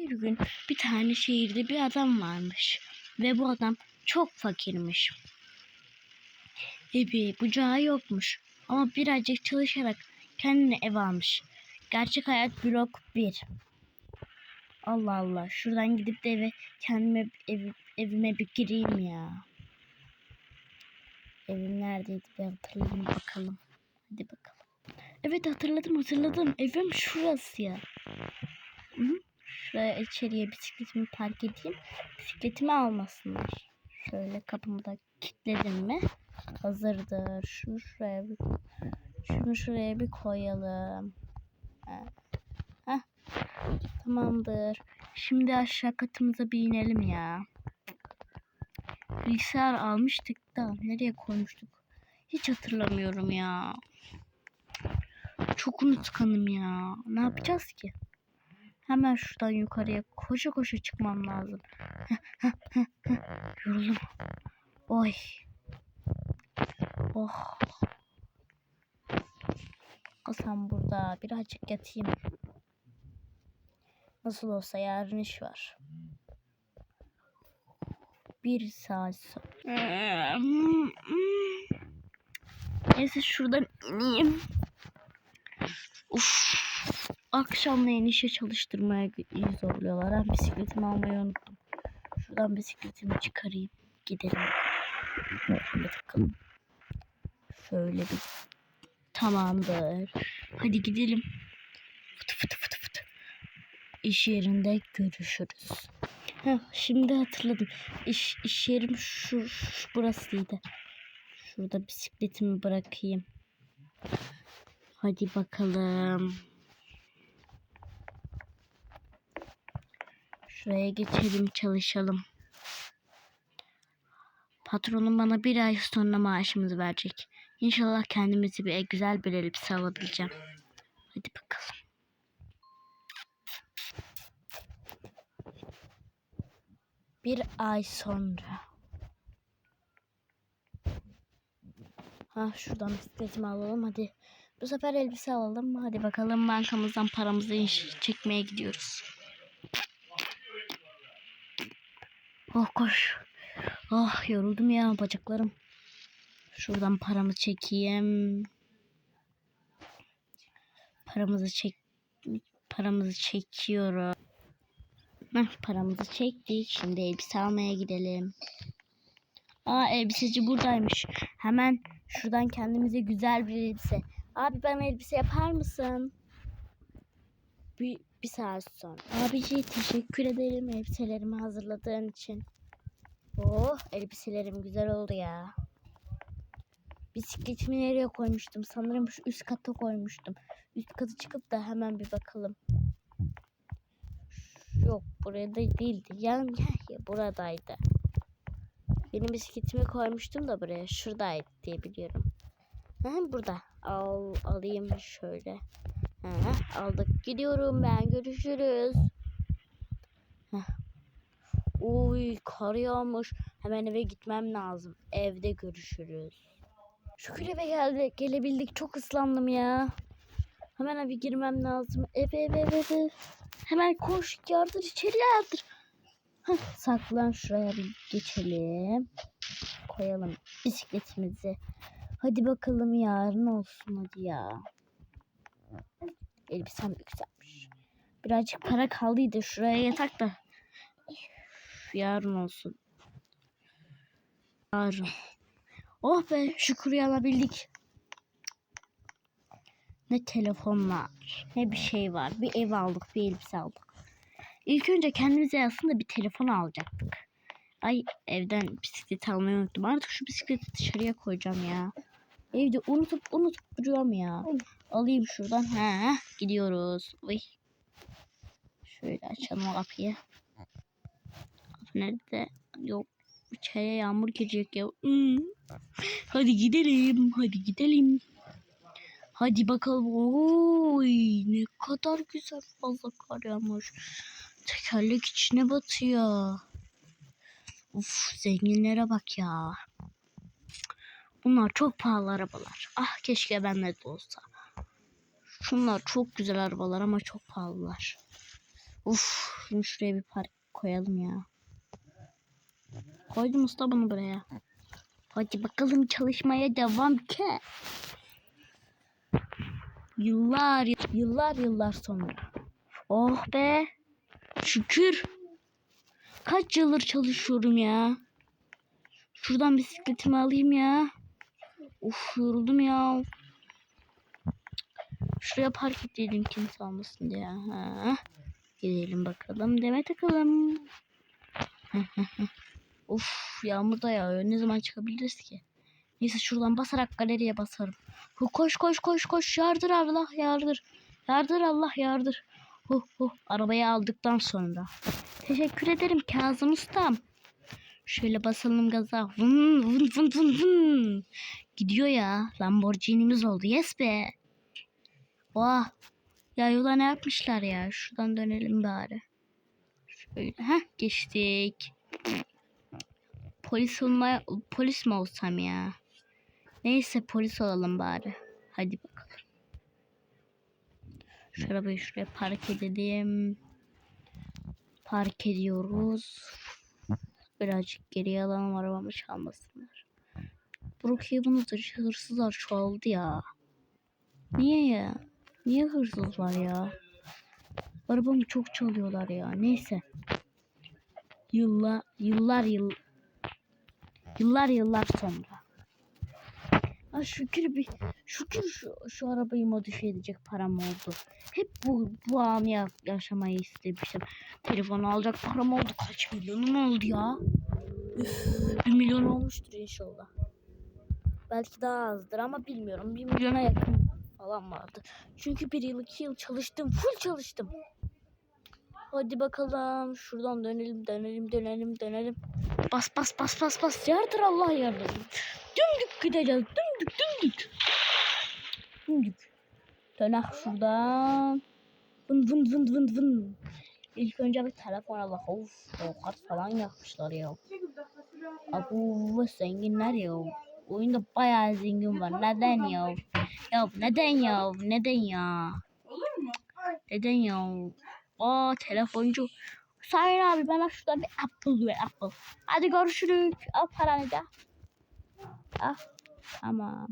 Bir gün bir tane şehirde bir adam varmış. Ve bu adam çok fakirmiş. Evi bucağı yokmuş. Ama birazcık çalışarak kendine ev almış. Gerçek hayat blok 1. Allah Allah. Şuradan gidip de eve kendime ev, evime bir gireyim ya. Evim neredeydi bir hatırlayayım bakalım. Hadi bakalım. Evet hatırladım hatırladım. Evim şurası ya. -hı. Şuraya içeriye bisikletimi park edeyim. Bisikletimi almasınlar. Şöyle kapımı da kilitledim mi? Hazırdır. Şunu şuraya bir, şunu şuraya bir koyalım. Heh. Heh. Tamamdır. Şimdi aşağı katımıza bir inelim ya. Bilgisayar almıştık da nereye koymuştuk? Hiç hatırlamıyorum ya. Çok unutkanım ya. Ne yapacağız ki? Hemen şuradan yukarıya koşa koşa çıkmam lazım. Yoruldum. Oy. Oh. Kasam burada. Birazcık yatayım. Nasıl olsa yarın iş var. Bir saat sonra. Neyse şuradan ineyim. Uf. Akşamleyin işe çalıştırmaya zorluyorlar. Ha, bisikletimi almayı unuttum. Şuradan bisikletimi çıkarayım. Gidelim. Hadi bakalım. Şöyle bir. Tamamdır. Hadi gidelim. Fıtı fıtı fıtı fıtı. İş yerinde görüşürüz. Heh, şimdi hatırladım. İş, iş yerim şu, şu burasıydı. Şurada bisikletimi bırakayım. Hadi bakalım. Şuraya geçelim çalışalım. Patronum bana bir ay sonra maaşımızı verecek. İnşallah kendimizi bir güzel bir elbise alabileceğim. Hadi bakalım. Bir ay sonra. Ha şuradan bisikletimi alalım hadi. Bu sefer elbise alalım. Hadi bakalım bankamızdan paramızı çekmeye gidiyoruz. Oh koş. Oh yoruldum ya bacaklarım. Şuradan paramı çekeyim. Paramızı çek paramızı çekiyorum. Heh, paramızı çektik. Şimdi elbise almaya gidelim. Aa elbiseci buradaymış. Hemen şuradan kendimize güzel bir elbise. Abi bana elbise yapar mısın? Bir, bir saat sonra. Abici teşekkür ederim elbiselerimi hazırladığın için. Oh elbiselerim güzel oldu ya. Bisikletimi nereye koymuştum? Sanırım şu üst kata koymuştum. Üst katı çıkıp da hemen bir bakalım. Yok buraya da değildi. Yan ya buradaydı. Benim bisikletimi koymuştum da buraya. Şuradaydı diye biliyorum. Ha, burada. Al, alayım şöyle. Ha, aldık. Gidiyorum ben. Görüşürüz. Heh. Uy kar yağmış. Hemen eve gitmem lazım. Evde görüşürüz. Şükür eve geldi. Gelebildik. Çok ıslandım ya. Hemen eve girmem lazım. Eve eve eve. eve. Hemen koş yardır içeri yardır. Heh, saklan şuraya bir geçelim. Koyalım bisikletimizi. Hadi bakalım yarın olsun hadi ya. Elbisem de güzelmiş. Birazcık para kaldıydı. Şuraya yatak da. Yarın olsun. Yarın. Oh be şükür alabildik. Ne telefon var ne bir şey var. Bir ev aldık bir elbise aldık. İlk önce kendimize aslında bir telefon alacaktık. Ay evden bisiklet almayı unuttum. Artık şu bisikleti dışarıya koyacağım ya. Evde unutup unutup duruyorum ya. Alayım şuradan. Ha, gidiyoruz. Uy. Şöyle açalım kapıyı. Kapı nerede? Yok. İçeriye yağmur girecek ya. Hmm. Hadi gidelim. Hadi gidelim. Hadi bakalım. Oy ne kadar güzel fazla kar yağmış. Tekerlek içine batıyor. Uf zenginlere bak ya. Bunlar çok pahalı arabalar. Ah keşke bende de olsa. Şunlar çok güzel arabalar ama çok pahalılar. Uf, şunu şuraya bir park koyalım ya. Koydum usta bunu buraya. Hadi bakalım çalışmaya devam ki. Yıllar, yıllar, yıllar sonra. Oh be. Şükür. Kaç yıldır çalışıyorum ya. Şuradan bisikletimi alayım ya. Uf yoruldum ya. Şuraya park edelim kimse almasın diye. Ha. Gidelim bakalım. Deme takalım. Uf yağmur da yağıyor. Ne zaman çıkabiliriz ki? Neyse şuradan basarak galeriye basarım. Hu, Koş koş koş koş. Yardır Allah yardır. Yardır Allah yardır. Huh huh. Arabayı aldıktan sonra. Teşekkür ederim Kazım Ustam. Şöyle basalım gaza. Vın vın vın vın vın. Gidiyor ya. Lamborghini'miz oldu. Yes be. Vah. Ya yola ne yapmışlar ya? Şuradan dönelim bari. Şöyle. Heh geçtik. Polis olmaya polis mi olsam ya? Neyse polis olalım bari. Hadi bakalım. Şu arabayı şuraya park edelim. Park ediyoruz. Birazcık geriye alalım arabamı çalmasınlar. Brookhaven'da hırsızlar çoğaldı ya. Niye ya? Niye hırsız var ya? Arabamı çok çalıyorlar ya. Neyse. Yıllar, yıllar, yıl, yıllar, yıllar sonra. Ha şükür bir, şükür şu, şu arabayı modifiye edecek param oldu. Hep bu, bu anı ya- yaşamayı istemiştim. Telefon alacak param oldu. Kaç milyonum oldu ya? Üf, bir milyon olmuştur inşallah. Belki daha azdır ama bilmiyorum. Bir milyona yakın falan vardı. Çünkü bir yıl iki yıl çalıştım. Full çalıştım. Hadi bakalım. Şuradan dönelim dönelim dönelim dönelim. Bas bas bas bas bas. Yardır Allah yardır. Dümdük gideceğiz. Dümdük dümdük. Dümdük. Dönek şuradan. Vın vın vın vın vın. İlk önce bir telefon al. Of, kart falan yakmışlar ya. Abu zenginler ya. Oyunda bayağı zengin var. Neden ya? Ya neden ya? Neden ya? Neden ya? Aa telefoncu. Sayın abi bana şuradan bir apple ver apple. Hadi görüşürüz. Al paranı da. Ah tamam.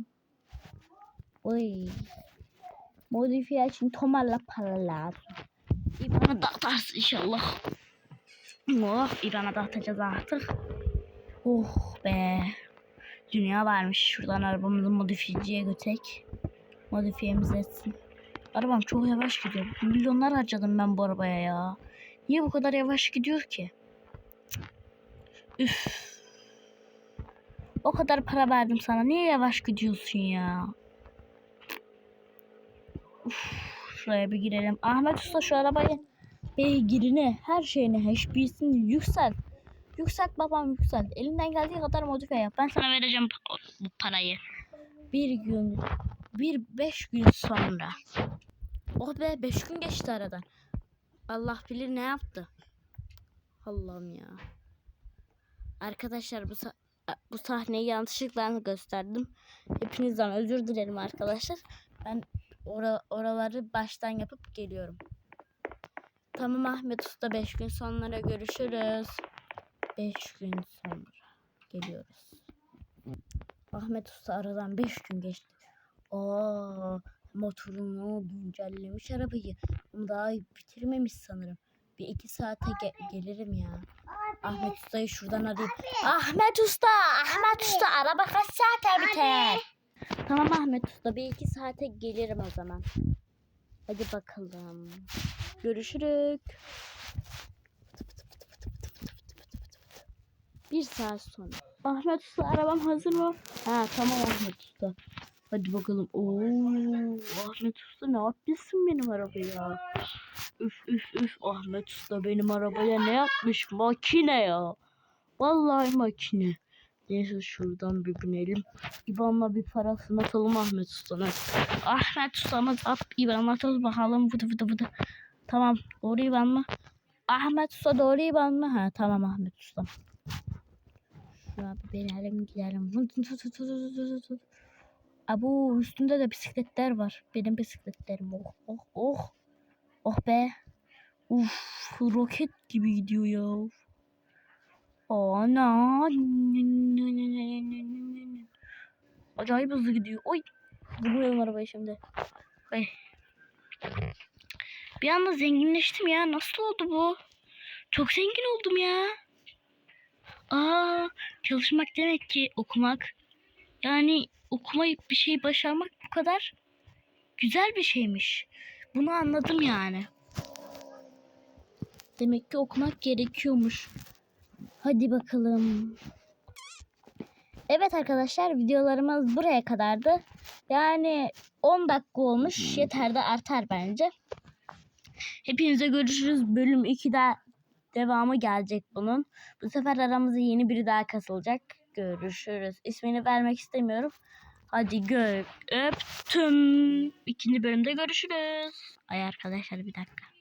Oy. Modifiye için tomarla para lazım. İban'a dağıtarsın inşallah. Oh İban'a dağıtacağız artık. Oh be. Dünya varmış. Şuradan arabamızı modifiyeciye götürek. Modifiyemiz etsin. Arabam çok yavaş gidiyor. Milyonlar harcadım ben bu arabaya ya. Niye bu kadar yavaş gidiyor ki? Üf. O kadar para verdim sana. Niye yavaş gidiyorsun ya? Uf. Şuraya bir girelim. Ahmet Usta şu arabayı beygirini, her şeyini, HP'sini yükselt. Yükselt babam yükselt. Elinden geldiği kadar modifiye yap. Ben sana vereceğim bu parayı. Bir gün, bir beş gün sonra. Oh be beş gün geçti aradan. Allah bilir ne yaptı. Allah'ım ya. Arkadaşlar bu sa- bu sahneyi yanlışlıkla gösterdim. Hepinizden özür dilerim arkadaşlar. Ben ora- oraları baştan yapıp geliyorum. Tamam Ahmet Usta 5 gün sonra görüşürüz. 5 gün sonra geliyoruz. Ahmet Usta aradan 5 gün geçti. Aa, motorunu güncellemiş arabayı. Ama daha bitirmemiş sanırım. Bir iki saate ge- gelirim ya. Ahmet Usta'yı şuradan arayayım. Ahmet Usta! Ahmet Usta! Araba kaç saate biter? Tamam Ahmet Usta. Bir iki saate gelirim o zaman. Hadi bakalım. Görüşürük. Bir saat sonra. Ahmet Usta arabam hazır mı? Ha tamam Ahmet Usta. Hadi bakalım. Oo, Ahmet Usta ne yapmışsın benim arabaya? Üf üf üf Ahmet Usta benim arabaya ne yapmış? Makine ya. Vallahi makine. Neyse şuradan bir binelim. İban'la bir parasını atalım Ahmet Usta'na. Ahmet Usta'mız at İban'la atalım bakalım. Vıdı vıdı vıdı. Tamam doğru İban mı? Ahmet Usta doğru İban mı? Ha tamam Ahmet Usta. Şuna bir binelim gidelim. Tı tı tı tı tı tı. Abu üstünde de bisikletler var. Benim bisikletlerim. Oh oh oh. Oh be. Uf roket gibi gidiyor ya. Ana. Acayip hızlı gidiyor. Oy. Vuruyorum arabayı şimdi. Ay. Bir anda zenginleştim ya. Nasıl oldu bu? Çok zengin oldum ya. Aa, çalışmak demek ki okumak. Yani okumayıp bir şey başarmak bu kadar güzel bir şeymiş. Bunu anladım yani. Demek ki okumak gerekiyormuş. Hadi bakalım. Evet arkadaşlar videolarımız buraya kadardı. Yani 10 dakika olmuş. Yeter de artar bence. Hepinize görüşürüz. Bölüm 2'de devamı gelecek bunun. Bu sefer aramıza yeni biri daha kasılacak. Görüşürüz. İsmini vermek istemiyorum. Hadi gör. Öptüm. İkinci bölümde görüşürüz. Ay arkadaşlar bir dakika.